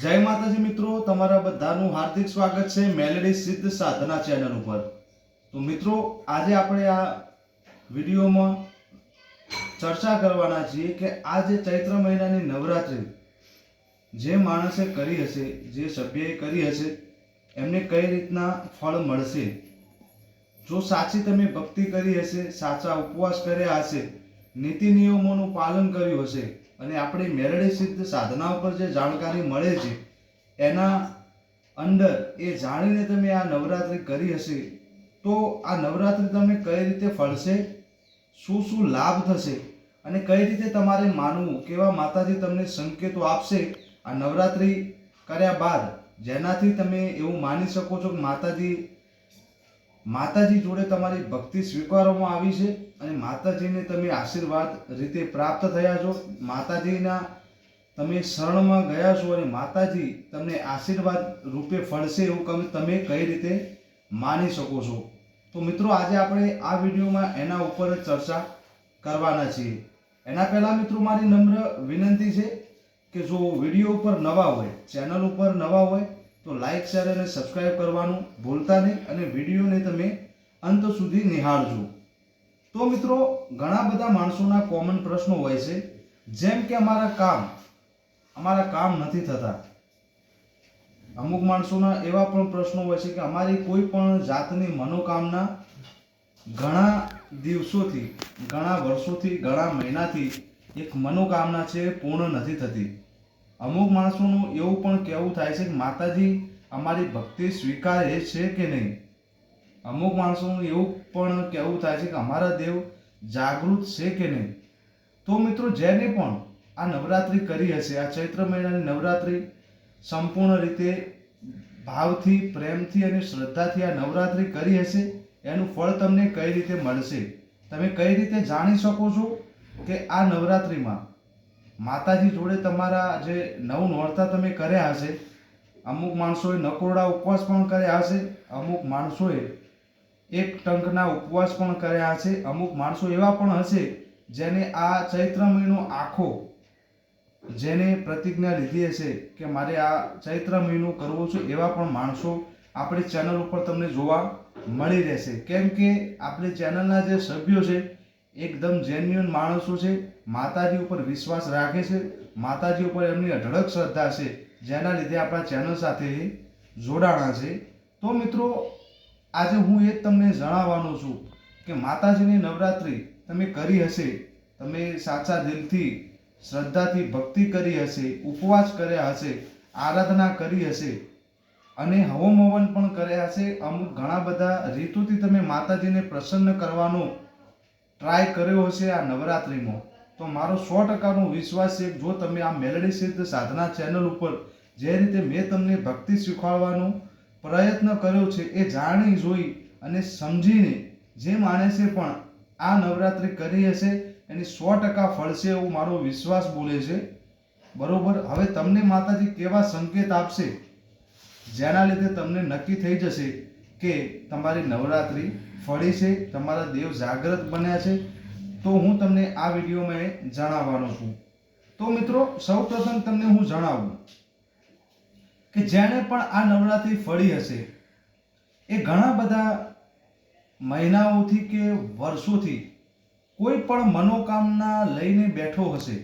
જય માતાજી મિત્રો, તમારા બધાનું હાર્દિક સ્વાગત છે મેલેડી સિદ્ધ સાધના ચેનલ ઉપર. તો મિત્રો, આજે આપણે આ વિડીયોમાં ચર્ચા કરવાના છીએ કે આ જે ચૈત્ર મહિનાની નવરાત્રિ જે માણસે કરી હશે, જે સભ્યએ કરી હશે, એમને કઈ રીતના ફળ મળશે? જો સાચી તમે ભક્તિ કરી હશે, સાચા ઉપવાસ કર્યા હશે, નીતિ નિયમોનું પાલન કર્યું હશે અને આપણી મેરડી સિદ્ધ સાધના ઉપર જે જાણકારી મળે છે, એના અંદર એ જાણીને તમે આ નવરાત્રિ કરી હશે, તો આ નવરાત્રિ તમે કઈ રીતે ફળશે, શું શું લાભ થશે અને કઈ રીતે તમારે માનવું, કેવા માતાજી તમને સંકેતો આપશે આ નવરાત્રિ કર્યા બાદ? જેનાથી તમે એવું માની શકો છો કે માતાજી માતાજી જોડે તમારી ભક્તિ સ્વીકારવામાં આવી છે અને માતાજીને તમે આશીર્વાદ રીતે પ્રાપ્ત થયા છો. માતાજીના તમે શરણમાં ગયા છો અને માતાજી તમને આશીર્વાદ રૂપે ફળશે એવું તમે કઈ રીતે માની શકો છો? તો મિત્રો, આજે આપણે આ વિડીયોમાં એના ઉપર ચર્ચા કરવાના છીએ. એના પહેલાં મિત્રો, મારી નમ્ર વિનંતી છે કે જો વીડિયો ઉપર નવા હોય, ચેનલ ઉપર નવા હોય તો લાઈક શેર અને સબસ્ક્રાઇબ કરવાનું ભૂલતા નહીં અને વિડીયોને તમે અંત સુધી નિહાળજો. તો મિત્રો, ઘણા બધા માણસોના કોમન પ્રશ્નો હોય છે. જેમ કે અમારા કામ. અમારા કામ નથી થતા. અમુક માણસોના એવા પણ પ્રશ્નો હોય છે કે અમારી કોઈ પણ જાતની મનોકામના ઘણા દિવસોથી, ઘણા વર્ષોથી, ઘણા મહિનાથી એક મનોકામના છે પૂર્ણ નથી થતી. અમુક માણસોનું એવું પણ કહેવું થાય છે કે માતાજી અમારી ભક્તિ સ્વીકારે છે કે નહીં? અમુક માણસોનું એવું પણ કહેવું થાય છે કે અમારા દેવ જાગૃત છે કે નહીં? તો મિત્રો જેને પણ આ નવરાત્રિ કરી હશે, આ ચૈત્ર મહિનાની નવરાત્રિ સંપૂર્ણ રીતે ભાવથી, પ્રેમથી અને શ્રદ્ધાથી આ નવરાત્રિ કરી હશે, એનું ફળ તમને કઈ રીતે મળશે? તમે કઈ રીતે જાણી શકો છો કે આ નવરાત્રિમાં માતાજી જોડે તમારા જે નવ નોરતા તમે કર્યા હશે, અમુક માણસોએ નકોરડા ઉપવાસ પણ કર્યા હશે, અમુક માણસોએ એક ટંકના ઉપવાસ પણ કર્યા હશે, અમુક માણસો એવા પણ હશે જેને આ ચૈત્ર મહિનો આખો જેને પ્રતિજ્ઞા લીધી હશે કે મારે આ ચૈત્ર મહિનો કરવો છે, એવા પણ માણસો આપણી ચેનલ ઉપર તમને જોવા મળી રહેશે. કેમ કે આપણી ચેનલના જે સભ્યો છે એકદમ જેન્યુઅન માણસો છે, માતાજી ઉપર વિશ્વાસ રાખે છે, માતાજી ઉપર એમની અઢળક શ્રદ્ધા છે, જેના લીધે આપણા ચેનલ સાથે જોડાણા છે. તો મિત્રો, આજે હું એ તમને જણાવવાનો છું કે માતાજીની નવરાત્રિ તમે કરી હશે, તમે સાચા દિલથી, શ્રદ્ધાથી, ભક્તિ કરી હશે, ઉપવાસ કર્યા હશે, આરાધના કરી હશે, અને હવમ હવન પણ કર્યા હશે, અમુક ઘણા બધા રીતુથી તમે માતાજીને પ્રસન્ન કરવાનો ટ્રાય કર્યો હશે આ નવરાત્રિમાં. તો મારો સો ટકાનો વિશ્વાસ છે જો તમે આ મેલડી સિદ્ધ સાધના ચેનલ ઉપર જે રીતે મેં તમને ભક્તિ શીખવાડવાનો પ્રયત્ન કર્યો છે એ જાણી જોઈ અને સમજીને જે માણસે પણ આ નવરાત્રિ કરી હશે, એની સો ટકા ફળશે એવું મારો વિશ્વાસ બોલે છે. બરોબર? હવે તમને માતાજી કેવા સંકેત આપશે? જેના લીધે તમને નક્કી થઈ જશે કે તમારી નવરાત્રિ ફળી છે, તમારા દેવ જાગ્રત બન્યા છે, તો હું તમને આ વિડીયોમાં જણાવવાનો છું. તો મિત્રો, સૌપ્રથમ તમને હું જણાવું કે જેણે પણ આ નવરાત્રિ ફળી હશે, એ ઘણા બધા મહિનાઓથી કે વર્ષોથી કોઈ પણ મનોકામના લઈને બેઠો હશે,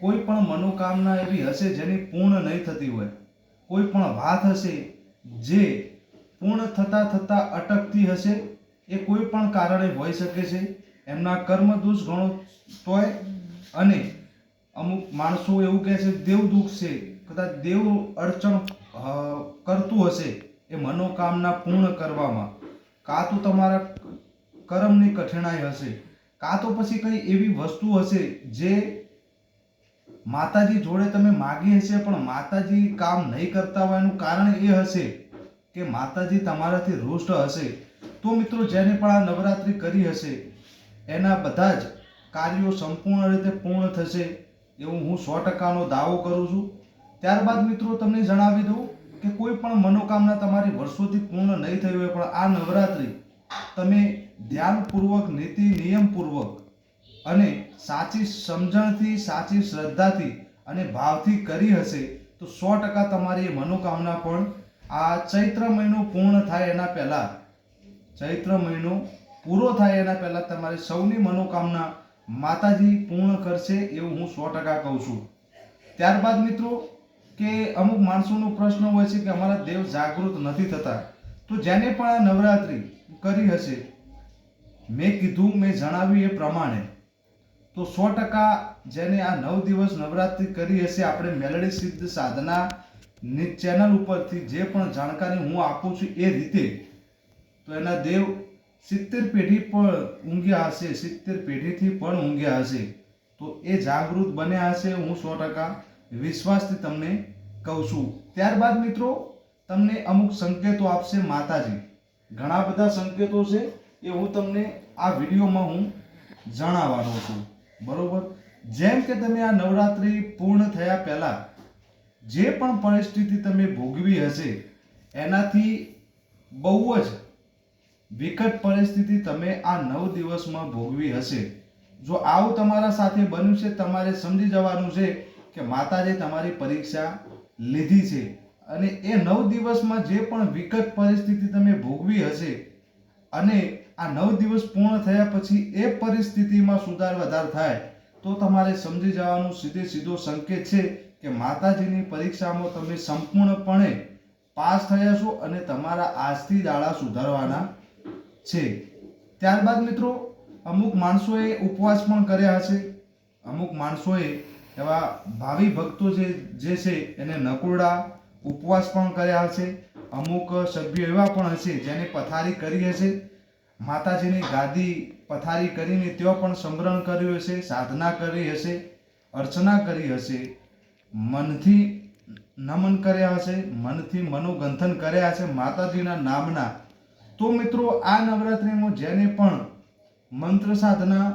કોઈ પણ મનોકામના એવી હશે જેની પૂર્ણ નહીં થતી હોય, કોઈ પણ વાત હશે જે પૂર્ણ થતાં થતાં અટકતી હશે એ કોઈ પણ કારણે હોઈ શકે છે. એમના કર્મ દોષ ઘણો તોય અને અમુક માણસો એવું કહે છે, દેવ દુઃખ છે. કદાચ દેવ અડચણ કરતું હશે એ મનોકામના પૂર્ણ કરવામાં. કાં તો તમારા કર્મની કઠિનાઈ હશે. કાં તો પછી કઈ એવી વસ્તુ હશે જે માતાજી જોડે તમે માગી હશે, પણ માતાજી કામ નહીં કરતા હોય એનું કારણ એ હશે કે માતાજી તમારાથી રૂષ્ટ હશે. તો મિત્રો જેને પણ આ નવરાત્રિ કરી હશે, એના બધા જ કાર્યો સંપૂર્ણ રીતે પૂર્ણ થશે એવું હું સો ટકાનો દાવો કરું છું. ત્યારબાદ મિત્રો તમને જણાવી દઉં કે કોઈ પણ મનોકામના તમારી વર્ષોથી પૂર્ણ નહીં થઈ હોય પણ આ નવરાત્રિ તમે ધ્યાનપૂર્વક, નીતિ નિયમપૂર્વક અને સાચી સમજણથી, સાચી શ્રદ્ધાથી અને ભાવથી કરી હશે તો સો ટકા તમારી એ મનોકામના પણ આ ચૈત્ર મહિનો પૂર્ણ થાય એના પહેલા ચૈત્ર મહિનો પૂરો થાય એના પહેલાં તમારી સૌની મનોકામના માતાજી પૂર્ણ કરશે એવું હું સો ટકા કહું છું. ત્યારબાદ મિત્રો કે અમુક માણસોનો પ્રશ્ન હોય છે કે અમારા દેવ જાગૃત નથી થતા. તો જેને પણ આ નવરાત્રિ કરી હશે, મેં કીધું, મેં જણાવ્યું એ પ્રમાણે, તો સો ટકા જેને આ નવ દિવસ નવરાત્રિ કરી હશે, આપણે મેલડી સિદ્ધ સાધના ચેનલ ઉપરથી જે પણ જાણકારી હું આપું છું એ રીતે તો એના દેવ સિત્તેર પેઢી પણ ઊંઘ્યા હશે, સિત્તેર પેઢીથી પણ ઊંઘ્યા હશે. તો એ જાગૃત બન્યા હશે હું સો ટકા વિશ્વાસથી તમને કહું છું. ત્યારબાદ મિત્રો, તમને અમુક સંકેતો આપશે માતાજી. ઘણા બધા સંકેતો છે એ હું તમને આ વિડીયોમાં હું જણાવવાનો છું. બરોબર? જેમ કે તમે આ નવરાત્રિ પૂર્ણ થયા પહેલાં જે પણ પરિસ્થિતિ તમે ભોગવી હશે, એનાથી બહુ જ વિકટ પરિસ્થિતિ તમે આ નવ દિવસમાં ભોગવી હશે. જો આવું તમારા સાથે બન્યું છે, તમારે સમજી જવાનું છે કે માતાજી તમારી પરીક્ષા લીધી છે. અને એ નવ દિવસમાં જે પણ વિકટ પરિસ્થિતિ તમે ભોગવી હશે અને આ નવ દિવસ પૂર્ણ થયા પછી એ પરિસ્થિતિમાં સુધાર વધાર થાય, તો તમારે સમજી જવાનું સીધે સીધો સંકેત છે કે માતાજીની પરીક્ષામાં તમે સંપૂર્ણપણે પાસ થયા છો અને તમારા આજથી દાડા સુધારવાના છે. ત્યારબાદ મિત્રો, અમુક માણસોએ ઉપવાસ પણ કર્યા હશે. અમુક માણસોએ એવા ભાવિ ભક્તો જે જે છે, એને નકુરડા ઉપવાસ પણ કર્યા હશે. અમુક સભ્યો એવા પણ હશે જેને પથારી કરી હશે. માતાજીની ગાદી પથારી કરીને ત્યાં પણ સમરણ કર્યું હશે, સાધના કરી હશે, અર્ચના કરી હશે. મનથી નમન કર્યા હશે, મનથી મનોગંથન કર્યા હશે, માતાજીના નામના તો મિત્રો, આ નવરાત્રિમાં જેને પણ મંત્ર સાધના,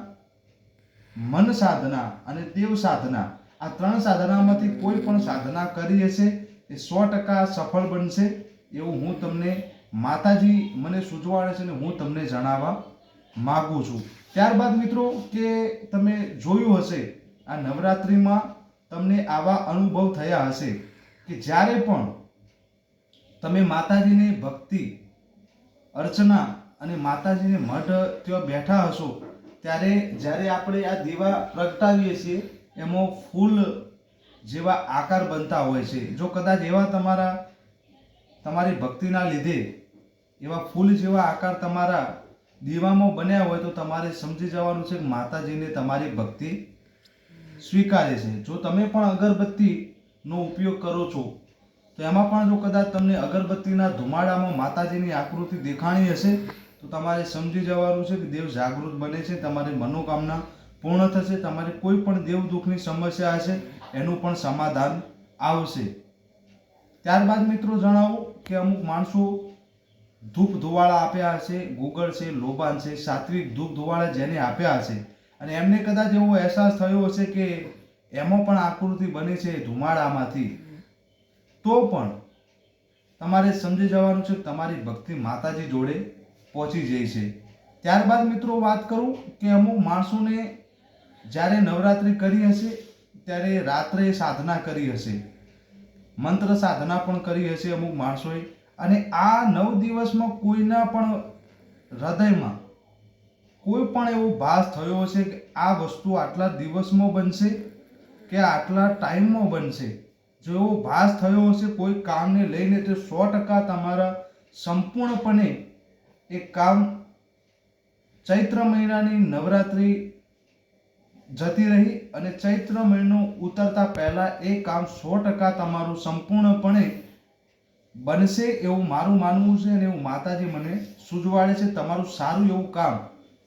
મન સાધના અને દેવ સાધના, આ ત્રણ સાધનામાંથી કોઈ પણ સાધના કરી હશે, એ સો ટકા સફળ બનશે એવું હું તમને માતાજી મને સૂચવાડે છે અને હું તમને જણાવવા માગું છું. ત્યારબાદ મિત્રો, કે તમે જોયું હશે, આ નવરાત્રિમાં તમને આવા અનુભવ થયા હશે કે જ્યારે પણ તમે માતાજીની ભક્તિ અર્ચના અને માતાજીને મઢ ત્યાં બેઠા હશો, ત્યારે જ્યારે આપણે આ દીવા પ્રગટાવીએ છીએ, એમાં ફૂલ જેવા આકાર બનતા હોય છે. જો કદાચ એવા તમારા, તમારી ભક્તિના લીધે એવા ફૂલ જેવા આકાર તમારા દીવામાં બન્યા હોય, તો તમારે સમજી જવાનું છે માતાજીને તમારી ભક્તિ સ્વીકારે છે. જો તમે પણ અગરબત્તીનો ઉપયોગ કરો છો તો એમાં પણ જો કદાચ તમને અગરબત્તીના ધુમાડામાં માતાજીની આકૃતિ દેખાણી હશે, તો તમારે સમજી જવાનું છે કે દેવ જાગૃત બને છે, તમારી મનોકામના પૂર્ણ થશે, તમારે કોઈ પણ દેવ દુઃખની સમસ્યા હશે, એનું પણ સમાધાન આવશે. ત્યારબાદ મિત્રો જણાવો કે અમુક માણસો ધૂપ ધુવાળા આપ્યા હશે ગુગળ છે, લોબાન છે, સાત્વિક ધૂપ ધુવાળા જેને આપ્યા હશે. અને એમને કદાચ એવો અહેસાસ થયો હશે કે એમાં પણ આકૃતિ બની છે ધુમાડામાંથી. તો પણ તમારે સમજી જવાનું છે તમારી ભક્તિ માતાજી જોડે પહોંચી જાય છે. ત્યારબાદ મિત્રો વાત કરું કે અમુક માણસોને જ્યારે નવરાત્રિ કરી હશે, ત્યારે રાત્રે સાધના કરી હશે. મંત્ર સાધના પણ કરી હશે અમુક માણસોએ. અને આ નવ દિવસમાં કોઈના પણ હૃદયમાં કોઈ પણ એવો ભાસ થયો હશે કે આ વસ્તુ આટલા દિવસમાં બનશે કે આટલા ટાઈમમાં બનશે જો એવો ભાસ થયો હશે, કોઈ કામને લઈને તો સો ટકા તમારા સંપૂર્ણપણે એ કામ ચૈત્ર મહિનાની નવરાત્રિ જતી રહી અને ચૈત્ર મહિનો ઉતરતા પહેલાં એ કામ સો ટકા તમારું સંપૂર્ણપણે બનશે એવું મારું માનવું છે અને એવું માતાજી મને સુજવાડે છે. તમારું સારું એવું કામ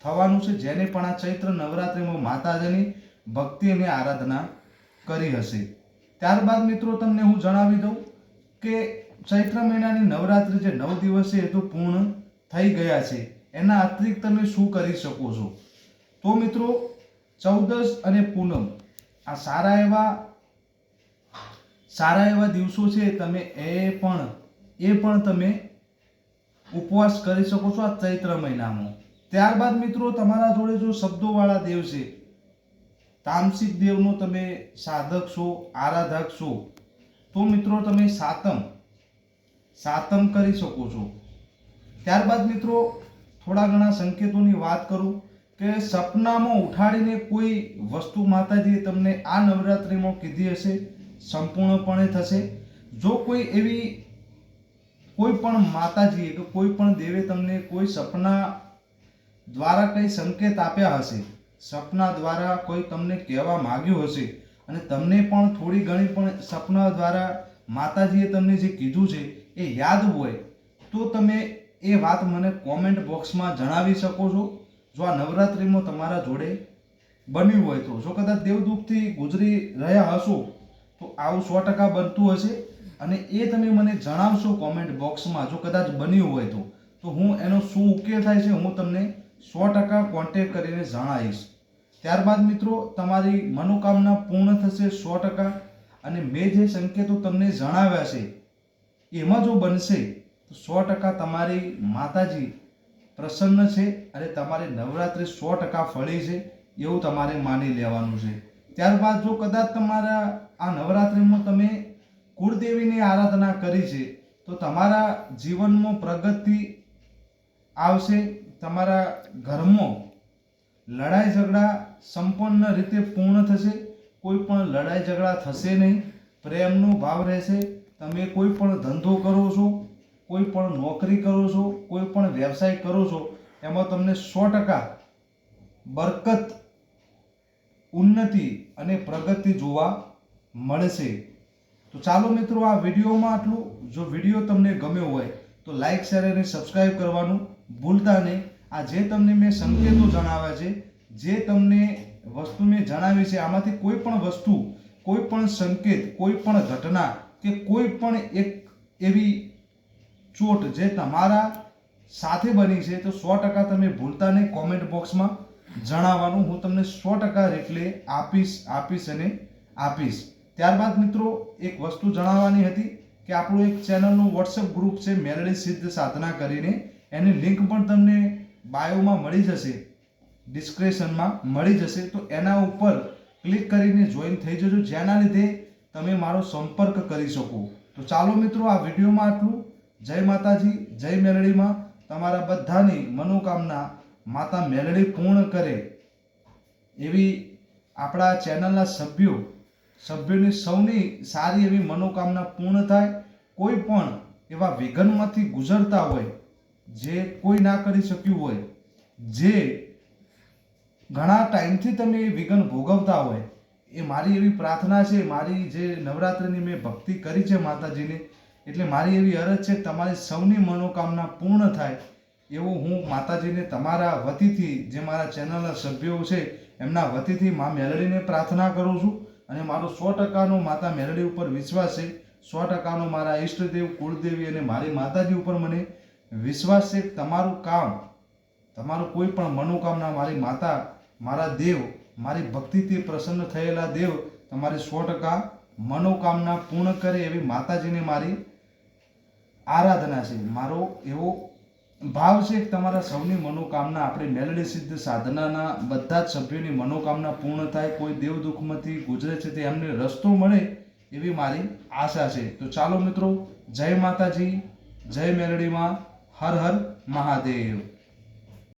થવાનું છે, જેને પણ આ ચૈત્ર નવરાત્રિમાં માતાજીની ભક્તિ અને આરાધના કરી હશે. ત્યારબાદ મિત્રો તમને હું જણાવી દઉં કે ચૈત્ર મહિનાની નવરાત્રિ જે નવ દિવસ છે એ તો પૂર્ણ થઈ ગયા છે. એના અતિરિક્ત તમે શું કરી શકો છો? તો મિત્રો ચૌદસ અને પૂનમ, આ સારા એવા સારા એવા દિવસો છે, તમે એ પણ એ પણ તમે ઉપવાસ કરી શકો છો આ ચૈત્ર મહિનામાં. ત્યારબાદ મિત્રો, તમારા જોડે જો શબ્દોવાળા દેવ છે તામસિક દેવનો તમે સાધક છો, આરાધક છો, તો મિત્રો તમે સાતમ સાતમ કરી શકો છો. ત્યારબાદ મિત્રો થોડા ઘણા સંકેતોની વાત કરું કે સપનામાં ઉઠાડીને કોઈ વસ્તુ માતાજીએ તમને આ નવરાત્રિમાં કીધી હશે, સંપૂર્ણપણે થશે. જો કોઈ એવી કોઈ પણ માતાજીએ કે કોઈ પણ દેવે તમને કોઈ સપના દ્વારા કંઈ સંકેત આપ્યા હશે સપના દ્વારા કોઈ તમને કહેવા માગ્યું હશે અને તમને પણ થોડી ઘણી પણ સપના દ્વારા માતાજીએ તમને જે કીધું છે એ યાદ હોય, તો તમે એ વાત મને કોમેન્ટ બોક્સમાં જણાવી શકો છો. જો આ નવરાત્રિમાં તમારા જોડે બન્યું હોય તો. જો કદાચ દેવદુખથી ગુજરી રહ્યા હશો, તો આવું સો ટકા બનતું હશે અને એ તમે મને જણાવશો કોમેન્ટ બોક્સમાં જો કદાચ બન્યું હોય તો. તો હું એનો શું ઉકેલ થાય છે હું તમને સો ટકા કોન્ટેક કરીને જણાવીશ. ત્યારબાદ મિત્રો, તમારી મનોકામના પૂર્ણ થશે સો ટકા અને મેં જે સંકેતો તમને જણાવ્યા છે, એમાં જો બનશે, તો સો ટકા તમારી માતાજી પ્રસન્ન છે અને તમારી નવરાત્રિ સો ટકા ફળી છે એવું તમારે માની લેવાનું છે. ત્યારબાદ જો કદાચ તમારા આ નવરાત્રિમાં તમે કુળદેવીની આરાધના કરી છે, તો તમારા જીવનમાં પ્રગતિ આવશે તમારા ઘરમાં લડાઈ ઝઘડા સંપન્ન રીતે પૂર્ણ થશે, કોઈ પણ લડાઈ ઝઘડા થશે નહીં, પ્રેમનો ભાવ રહેશે. તમે કોઈ પણ ધંધો કરો છો, કોઈ પણ નોકરી કરો છો, કોઈ પણ વ્યવસાય કરો છો, એમાં તમને સો ટકા બરકત, ઉન્નતિ અને પ્રગતિ જોવા મળશે. તો ચાલો મિત્રો આ વિડીયોમાં આટલું. જો વીડિયો તમને ગમ્યો હોય તો લાઈક, શેર અને સબસ્ક્રાઈબ કરવાનું ભૂલતા નહીં. આ જે તમને મેં સંકેતો જણાવ્યા છે, જે તમને વસ્તુ મેં જણાવી છે, આમાંથી કોઈ પણ વસ્તુ, કોઈ પણ સંકેત, કોઈ પણ ઘટના કે કોઈ પણ એક એવી ચોટ જે તમારા સાથે બની છે, તો સો ટકા તમે ભૂલતા નહીં કોમેન્ટ બોક્સમાં જણાવવાનું. હું તમને સો ટકા એટલે આપીશ આપીશ અને આપીશ. ત્યારબાદ મિત્રો, એક વસ્તુ જણાવવાની હતી કે આપણું એક ચેનલનું વોટ્સએપ ગ્રુપ છે મેલડી સિદ્ધ સાધના કરીને. એની લિંક પણ તમને બાયોમાં મળી જશે, ડિસ્ક્રિપ્શનમાં મળી જશે, તો એના ઉપર ક્લિક કરીને જોઈન થઈ જજો. જેના લીધે તમે મારો સંપર્ક કરી શકો. તો ચાલો મિત્રો, આ વિડીયોમાં આટલું. જય માતાજી, જય મેલડીમાં. તમારા બધાની મનોકામના માતા મેલડી પૂર્ણ કરે. એવી આપણા ચેનલના સભ્યો, સભ્યોની સૌની સારી એવી મનોકામના પૂર્ણ થાય. કોઈ પણ એવા વિઘનમાંથી ગુજરતા હોય જે કોઈ ના કરી શક્યું હોય, જે ઘણા ટાઈમથી તમે એ વિઘન ભોગવતા હોય, એ મારી એવી પ્રાર્થના છે, મારી જે નવરાત્રિની મેં ભક્તિ કરી છે માતાજીને, એટલે મારી એવી અરજ છે, તમારી સૌની મનોકામના પૂર્ણ થાય, એવું હું માતાજીને તમારા વતીથી, જે મારા ચેનલના સભ્યો છે, એમના વતીથી મા મેલડીને પ્રાર્થના કરું છું, અને મારો સો ટકાનો માતા મેલડી ઉપર વિશ્વાસ છે, સો ટકાનો મારા ઈષ્ટદેવ, કુળદેવી અને મારી માતાજી ઉપર મને વિશ્વાસ છે તમારું કામ, તમારું કોઈ પણ મનોકામના, મારી માતા, મારા દેવ, મારી ભક્તિથી પ્રસન્ન થયેલા દેવ, તમારી સો ટકા મનોકામના પૂર્ણ કરે એવી માતાજીને મારી આરાધના છે. મારો એવો ભાવ છે કે તમારા સૌની મનોકામના, આપણે મેલડી સિદ્ધ સાધનાના બધા જ સભ્યોની મનોકામના પૂર્ણ થાય, કોઈ દેવ દુઃખમાંથી ગુજરે છે તે એમને રસ્તો મળે એવી મારી આશા છે. તો ચાલો મિત્રો, જય માતાજી, જય મેલડીમાં હર હર મહાદેવ.